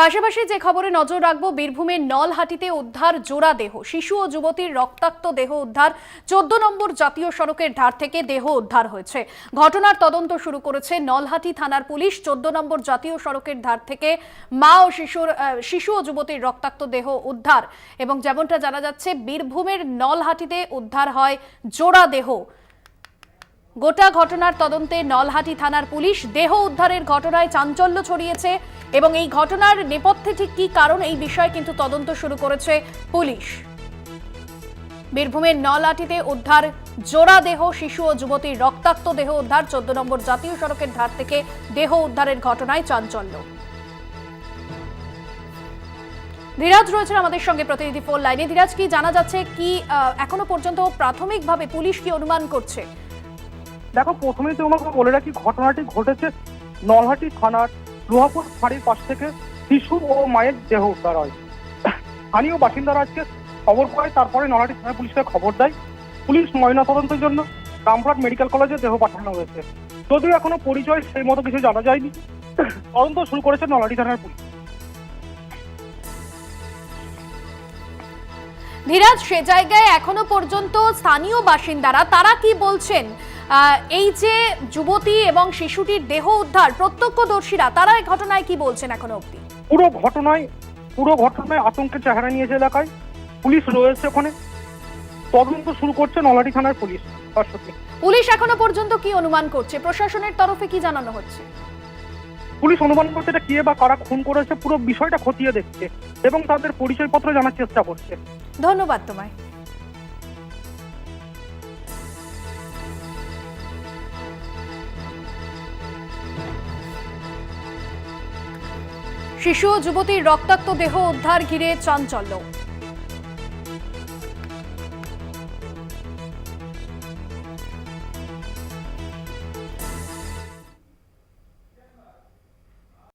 পাশাপাশি যে খবরে নজর রাখব, বীরভূমের নলহাটিতে উদ্ধার জোড়া দেহ, শিশু ও যুবতীর রক্তাক্ত দেহ উদ্ধার, চোদ্দ নম্বর জাতীয় সড়কের ধার থেকে দেহ উদ্ধার হয়েছে। ঘটনার তদন্ত শুরু করেছে নলহাটি থানার পুলিশ, চোদ্দ নম্বর জাতীয় সড়কের ধার থেকে মা ও শিশুর শিশু ও যুবতীর রক্তাক্ত দেহ উদ্ধার। এবং যেমনটা জানা যাচ্ছে, বীরভূমের নলহাটিতে উদ্ধার হয় জোড়া দেহ। গোটা ঘটনার তদন্তে নলহাটি থানার পুলিশ দেহ উদ্ধারের ঘটনায় চাঞ্চল্য ছড়িয়েছে এবং এই ঘটনার নেপথ্যে ঠিক কী কারণ এই বিষয়ে কিন্তু তদন্ত শুরু করেছে পুলিশ। বীরভূমের নলহাটিতে উদ্ধার জোড়া দেহ, শিশু ও যুবতীর রক্তাক্ত দেহ উদ্ধার, চোদ্দ নম্বর জাতীয় সড়কের ধার থেকে দেহ উদ্ধারের ঘটনায় চাঞ্চল্য। ধীরাজ রয়েছেন আমাদের সঙ্গে প্রতিনিধি ফোন লাইনে। ধীরাজ, কি জানা যাচ্ছে কি এখনও পর্যন্ত প্রাথমিকভাবে পুলিশ কি অনুমান করছে? দেখো, প্রথমেই তোমাকে বলে রাখি, ঘটনাটি ঘটেছে নলহাটি থানার লোহাপুর ফাঁড়ির পাশ থেকে শিশু ও মায়ের দেহ উদ্ধার হয় স্থানীয় বাসিন্দারা আজকে খবর পায়, তারপরে নলহাটি থানা পুলিশকে খবর দেয়। পুলিশ ময়নাতদন্তের জন্য রামপুরহাট মেডিকেল কলেজে দেহ পাঠানো হয়েছে। যদিও এখনও পরিচয় সেই মতো কিছু জানা যায়নি। তদন্ত শুরু করেছে নলহাটি থানার পুলিশ। ধীরাজ, সে জায়গায় এখনও পর্যন্ত স্থানীয় বাসিন্দারা, তারা কি বলছেন? এই যে যুবতী এবং শিশুটির দেহ উদ্ধার প্রত্যক্ষদর্শীরা তারা এই ঘটনায় কি বলছেন এখনও অবধি? পুরো ঘটনায় পুরো ঘটনায় আতঙ্কের চেহারা নিয়েছে এলাকায়। পুলিশ রয়েছে ওখানে। তদন্ত শুরু করছে নলহাটি থানার পুলিশ পুলিশ এখনও পর্যন্ত কি অনুমান করছে? প্রশাসনের তরফে কি জানানো হচ্ছে? পুলিশ অনুমান করছে এটা কে বা কারা খুন করেছে পুরো বিষয়টা খতিয়ে দেখছে এবং তাদের পরিচয়পত্র জানার চেষ্টা করছে। ধন্যবাদ তোমায়। শিশু ও যুবতীর রক্তাক্ত দেহ উদ্ধার ঘিরে চাঞ্চল্য।